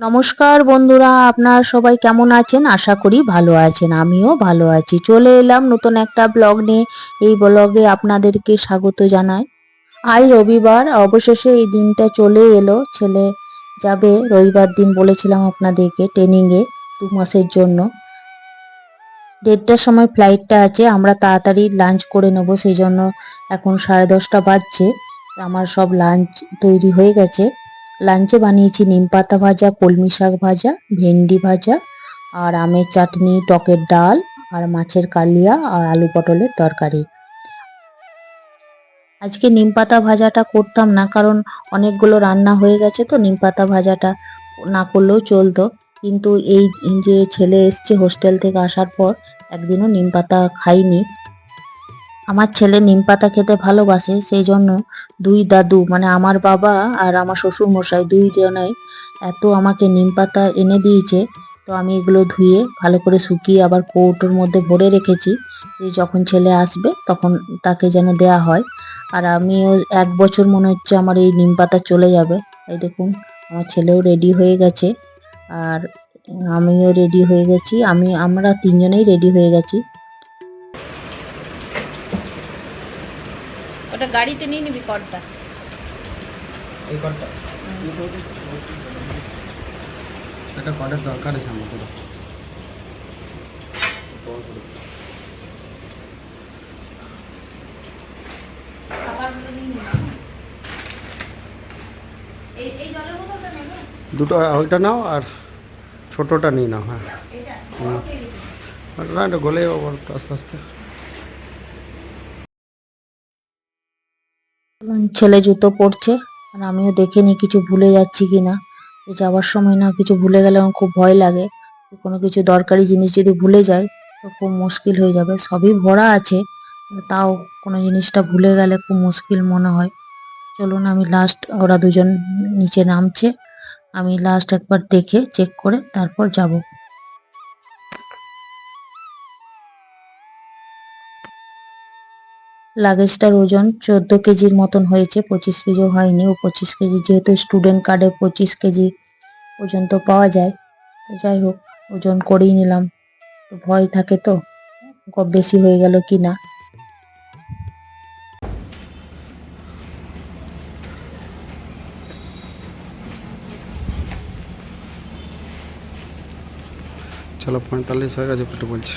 নমস্কার বন্ধুরা, আপনারা সবাই কেমন আছেন? আশা করি ভালো আছেন, আমিও ভালো আছি। চলে এলাম নতুন একটা ব্লগ নিয়ে। এই ব্লগে আপনাদেরকে স্বাগত জানাই। আজ রবিবার, অবশেষে এই দিনটা চলে এলো। ছেলে যাবে রবিবার দিন বলেছিলাম আপনাদেরকে ট্রেনিংয়ে দু মাসের জন্য। দেড়টার সময় ফ্লাইটটা আছে, আমরা তাড়াতাড়ি লাঞ্চ করে নেব, সেই জন্য এখন সাড়ে দশটা বাজছে। আমার সব লাঞ্চ তৈরি হয়ে গেছে। লাঞ্চে বানিয়েছি নিম পাতা ভাজা, কলমি শাক ভাজা, ভেন্ডি ভাজা, আর আমের চাটনি, টকের ডাল, আর মাছের কালিয়া, আর আলু পটলের তরকারি। আজকে নিম পাতা ভাজাটা করতাম না, কারণ অনেকগুলো রান্না হয়ে গেছে তো, নিম পাতা ভাজাটা না করলেও চলতো। কিন্তু এই যে ছেলে এসছে হোস্টেল থেকে আসার পর, একদিনও নিম পাতা খাইনি। আমার ছেলে নিম পাতা খেতে ভালোবাসে সেই জন্য দুই দাদু মানে আমার বাবা আর আমার শ্বশুর মশাই দুই জনাই এত আমাকে নিম পাতা এনে দিয়েছে। তো আমি এগুলো ধুয়ে ভালো করে শুকিয়ে আবার কৌটোর মধ্যে ভরে রেখেছি। যে যখন ছেলে আসবে তখন তাকে যেন দেয়া হয়। আর আমিও এক বছর মনে হচ্ছে আমার এই নিম পাতা চলে যাবে। এই দেখুন, আমার ছেলেও রেডি হয়ে গেছে। আর আমিও রেডি হয়ে গেছি। আমি, আমরা তিনজনেই রেডি হয়ে গেছি। গাড়িতে নিয়ে নিবি কর্ডটা এই কর্ডটা একটা কর্ডের দরকার আছে আমাকে এই এই জলের বোতলটা নেবে দুটো ওইটা নাও আর ছোটোটা নিয়ে নাও হ্যাঁ। এটা হুম। না এটা গলে যাব একটু আস্তে আস্তে। ছেলে জুতো পরছে, আর আমিও দেখে দেখিনি কিছু ভুলে যাচ্ছি কিনা। যে যাওয়ার সময় না কিছু ভুলে গেলে আমার খুব ভয় লাগে। কোনো কিছু দরকারি জিনিস যদি ভুলে যাই তো খুব মুশকিল হয়ে যাবে। সবই ভরা আছে তাও কোনো জিনিসটা ভুলে গেলে খুব মুশকিল মনে হয়। চলুন, আমি লাস্ট ওরা দুজন নিচে নামছে। আমি লাস্ট একবার দেখে চেক করে তারপর যাব। লাগেজটার ওজন চোদ্দ কেজির মতন হয়েছে, পঁচিশ কেজিও হয়নি ও পঁচিশ কেজি যেহেতু স্টুডেন্ট কার্ডে পঁচিশ কেজি পর্যন্ত পাওয়া যায়, তো যাই হোক, ওজন করেই নিলাম। ভয় থাকে তো বেশি হয়ে গেল কি না। চলো পঁয়তাল্লিশ হয়ে গেছে বলছে।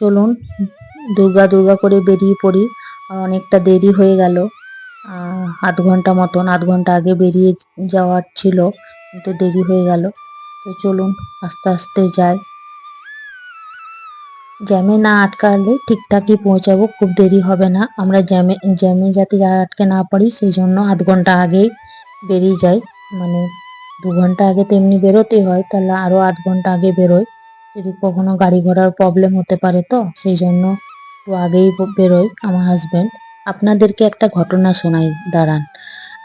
চলুন, দুর্গা দুর্গা করে বেরিয়ে পড়ি। আর অনেকটা দেরি হয়ে গেল। আধ ঘণ্টা মতন, আধ ঘণ্টা আগে বেরিয়ে যাওয়ার ছিল, কিন্তু দেরি হয়ে গেল। তো চলুন, আস্তে আস্তে যাই। জ্যামে না আটকালে ঠিকঠাকই পৌঁছাবো, খুব দেরি হবে না। আমরা জ্যামে জ্যামে যাতে আটকে না পারি সেই জন্য আধ ঘণ্টা আগেই বেরিয়ে যাই। মানে দু ঘণ্টা আগে তো এমনি বেরোতেই হয়, তাহলে আরও আধ ঘণ্টা আগে বেরোই। যদি কখনো গাড়ি ঘোড়ার প্রবলেম হতে পারে তো, সেই জন্য একটু আগেই ব- বেরোয় আমার হাজবেন্ড আপনাদেরকে একটা ঘটনা শোনাই, দাঁড়ান।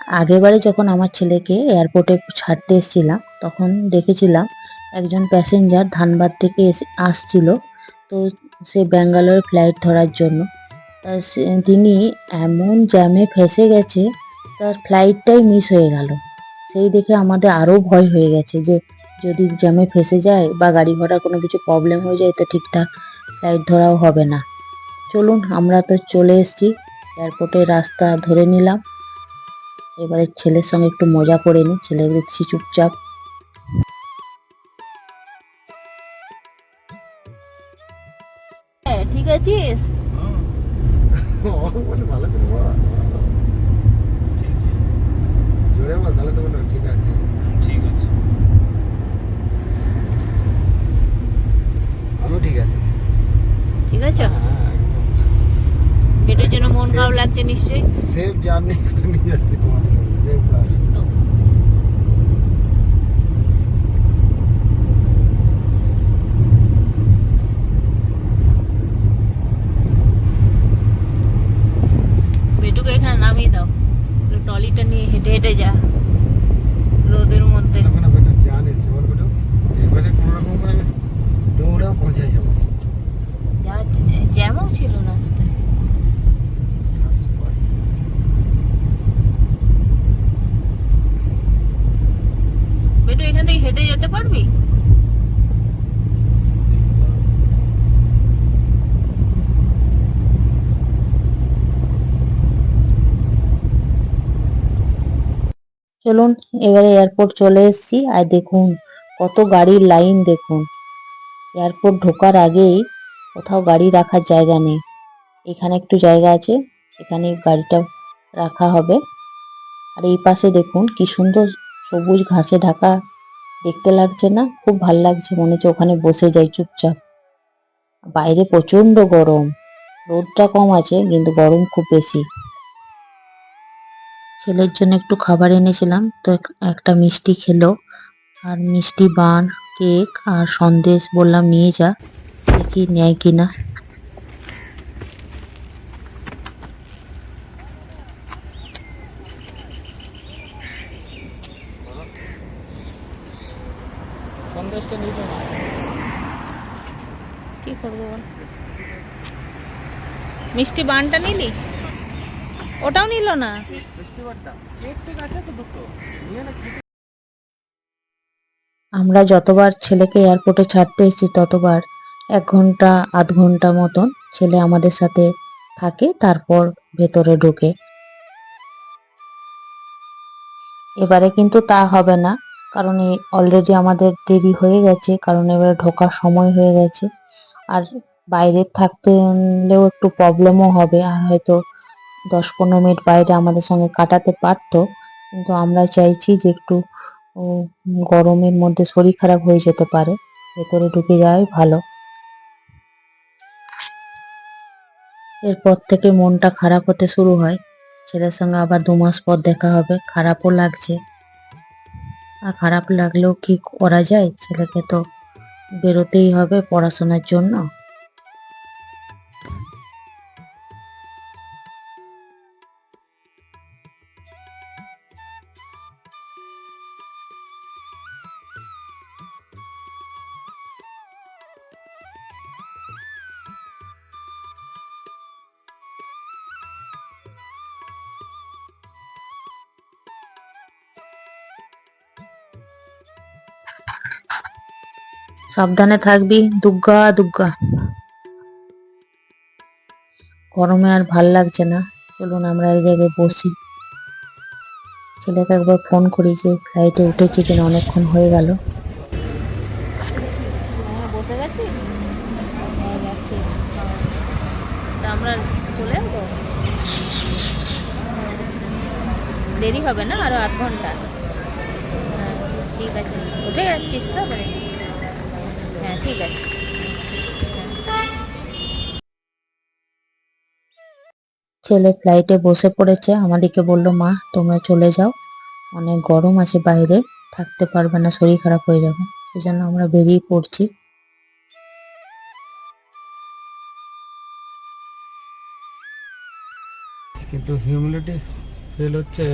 আগেবারে যখন আমার ছেলেকে এয়ারপোর্টে ছাড়তে এসেছিলাম, তখন দেখেছিলাম একজন প্যাসেঞ্জার ধানবাদ থেকে এসে, আসছিল। তো সে ব্যাঙ্গালোর ফ্লাইট ধরার জন্য। তা সে- তিনি এমন জ্যামে ফেসে গেছে, তার ফ্লাইটটাই মিস হয়ে গেল। সেই দেখে আমাদের আরও ভয় হয়ে গেছে যে যদি জ্যামে ফেসে যায় বা গাড়ি ঘোড়ার কোনো কিছু প্রবলেম হয়ে যায় তো ঠিকঠাক লাইট ধরাও হবে না। চলুন আমরা তো চলে এসেছি। এয়ারপোর্টে রাস্তা ধরে নিলাম। এবারে ছেলের সঙ্গে একটু মজা করে নিই। ছেলে দেখছি চুপচাপ। হ্যাঁ, ঠিক আছিস? ভালো করে বল জোরে বল তাহলে তো বলো ঠিক আছে ঠিক আছে আমিও ঠিক আছে ঠিক আছে হ্যাঁ এটার জন্য মন খারাপ লাগছে নিশ্চয়ই সেফ জার্নি করে নিয়ে যাচ্ছি এখান থেকে হেঁটে যেতে পারবি? চলুন, এবারে এয়ারপোর্ট চলে এসেছি। আর দেখুন, কত গাড়ির লাইন দেখুন। এয়ারপোর্ট ঢোকার আগেই কোথাও গাড়ি রাখার জায়গা নেই। এখানে একটু জায়গা আছে এখানে গাড়িটা রাখা হবে। আর এই পাশে দেখুন, কি সুন্দর সবুজ ঘাসে ঢাকা দেখতে লাগছে না? খুব ভালো লাগছে মনে হচ্ছে ওখানে বসে যাই চুপচাপ। বাইরে প্রচণ্ড গরম। রোদটা কম আছে, কিন্তু গরম খুব বেশি। ছেলের জন্য একটু খাবার এনেছিলাম, তো এক- একটা মিষ্টি খেলো। আর মিষ্টি বান, কেক আর সন্দেশ বললাম নিয়ে যা, দেখি নেয় কিনা সন্দেশটা নিয়ে না কি করব বল মিষ্টি বানটা নিলি? ওটাও নিল না? আমরা যতবার ছেলেকে এয়ারপোর্টে ছাড়তে এসেছি ততবার এক ঘণ্টা আধ ঘণ্টা মতন ছেলে আমাদের সাথে থাকে তারপর ভেতরে ঢোকে। এবারে কিন্তু তা হবে না কারণ অলরেডি আমাদের দেরি হয়ে গেছে কারণ এবারে ঢোকার সময় হয়ে গেছে। আর বাইরে থাকতে হলেও একটু প্রবলেমও হবে। আর হয়তো দশ পনেরো মিনিট বাইরে আমাদের সঙ্গে কাটাতে পারতো। কিন্তু আমরা চাইছি যে একটু গরমের মধ্যে শরীর খারাপ হয়ে যেতে পারে। ভেতরে ঢুকে যাওয়াই ভালো। এরপর থেকে মনটা খারাপ হতে শুরু হয়। ছেলের সঙ্গে আবার দু মাস পর দেখা হবে। খারাপও লাগছে। আর খারাপ লাগলেও কি করা যায়? ছেলেকে তো বেরোতেই হবে পড়াশোনার জন্য। সাবধানে থাকবি, দুগ্গা দুগ্গা। গরমে আর ভালো লাগছে না। চলুন আমরা এই জায়গায় বসি। ছেলেকে একবার ফোন করি যে ফ্লাইটে উঠেছি কিনা, অনেকক্ষণ হয়ে গেল। বসে গেছি? আমরা দেরি হবে না? আরও আধ ঘণ্টা। হ্যাঁ ঠিক আছে। উঠে যাচ্ছিস তো? হ্যাঁ ঠিক আছে। ছেলে ফ্লাইটে বসে পড়েছে আমাদেরকে বলল মা তোমরা চলে যাও। অনেক গরম আছে বাইরে থাকতে পারবে না শরীর খারাপ হয়ে যাবে। সেই জন্য আমরা বেরিয়ে পড়ছি। কিন্তু হিউমিডিটি ফিল হচ্ছে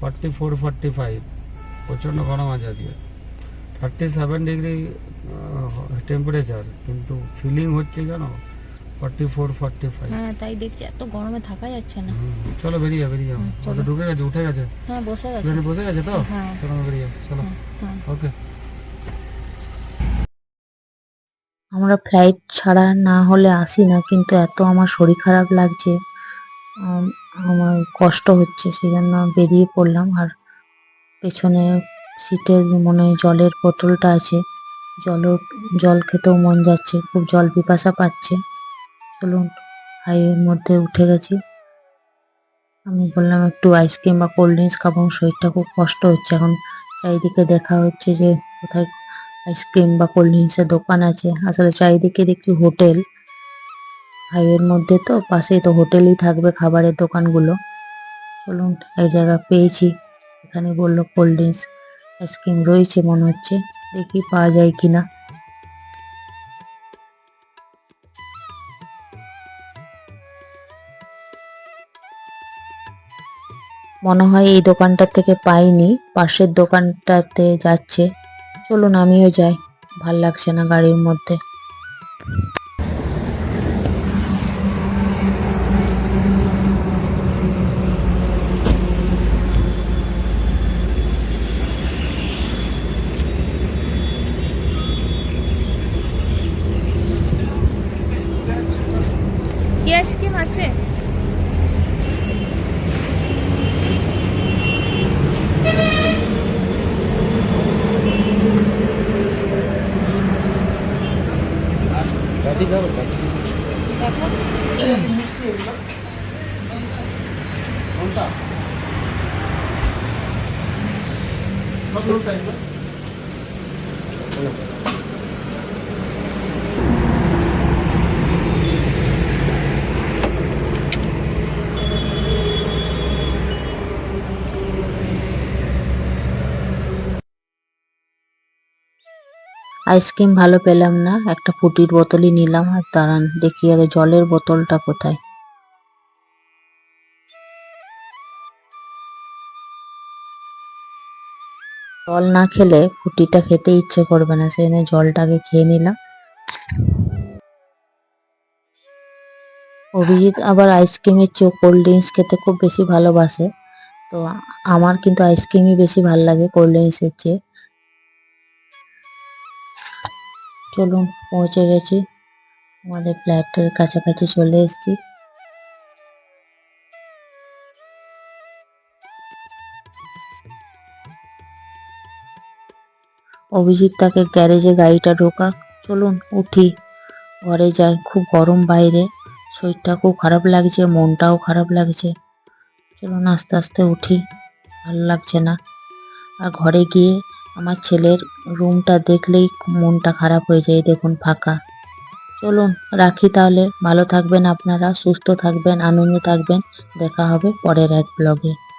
ফর্টি ফোর ফর্টি ফাইভ প্রচণ্ড গরম আছে আজকে। থার্টি সেভেন ডিগ্রি টেম্পারেচার কিন্তু ফিলিং হচ্ছে জানো ফর্টি ফোর ফর্টি ফাইভ হ্যাঁ তাই দেখছি এত গরমে থাকা যাচ্ছে না। চলো বেরিয়ে বেরিয়ে চলো। ঢুকে গেছে উঠে গেছে। হ্যাঁ বসে গেছে। বসে গেছে তো? হ্যাঁ। চলো বেরিয়ে চলো। হ্যাঁ ওকে। আমরা ফ্লাইট ছাড়া না হলে আসি না কিন্তু এত আমার শরীর খারাপ লাগছে আমার কষ্ট হচ্ছে সেই জন্য বেরিয়ে পড়লাম আর পেছনে সিটে মনে হয় জলের বোতলটা আছে। জল জল খেতেও মন যাচ্ছে, খুব জল পিপাসা পাচ্ছে। চলুন, হাইওয়ের মধ্যে উঠে গেছি। আমি বললাম, একটু আইসক্রিম বা কোল্ড ড্রিঙ্কস খাব শরীরটা খুব কষ্ট হচ্ছে। এখন চারিদিকে দেখা হচ্ছে যে, কোথায় আইসক্রিম বা কোল্ড ড্রিঙ্কসের দোকান আছে। আসলে চারিদিকে দেখছি হোটেল। হাইওয়ের মধ্যে তো, পাশেই তো হোটেলই থাকবে খাবারের দোকানগুলো। চলুন এক জায়গা পেয়েছি। এখানে বলল কোল্ড ড্রিঙ্কস আইসক্রিম রয়েছে মনে হচ্ছে, দেখি পাওয়া যায় কিনা। মনে হয় এই দোকানটা থেকে পাইনি, পাশের দোকানটাতে যাচ্ছে। চলুন আমিও যাই, ভালো লাগছে না গাড়ির মধ্যে কি আইসক্রিম আছে ফুটি খাবে দেখো আইসক্রিম ভালো পেলাম না, একটা ফুটির বোতলই নিলাম, আর দাঁড়ান, দেখি আগে জলের বোতলটা কোথায়। জল না খেলে ফুটিটা খেতে ইচ্ছে করবে না। সেই জন্য জলটাকে খেয়ে নিলাম। অভিজিৎ আবার আইসক্রিমের চেয়ে কোল্ড ড্রিঙ্কস খেতে খুব বেশি ভালোবাসে। তো আমার কিন্তু আইসক্রিমই বেশি ভালো লাগে কোল্ড ড্রিঙ্কসের চেয়ে। চলুন, পৌঁছে গেছি। আমাদের ফ্ল্যাটের কাছাকাছি চলে এসেছি। অভিজিৎ তাকে গ্যারেজে গাড়িটা ঢোকা। চলুন, উঠি। ঘরে যাই। খুব গরম বাইরে। শরীরটা খুব খারাপ লাগছে, মনটাও খারাপ লাগছে। চলুন, আস্তে আস্তে উঠি। ভালো লাগছে না। আর ঘরে গিয়ে আমার ছেলের রুমটা দেখলেই মনটা খারাপ হয়ে যায়, দেখুন, ফাঁকা। চলুন, রাখি তাহলে। ভালো থাকবেন আপনারা, সুস্থ থাকবেন, আনন্দ থাকবেন। দেখা হবে পরের এক ব্লগে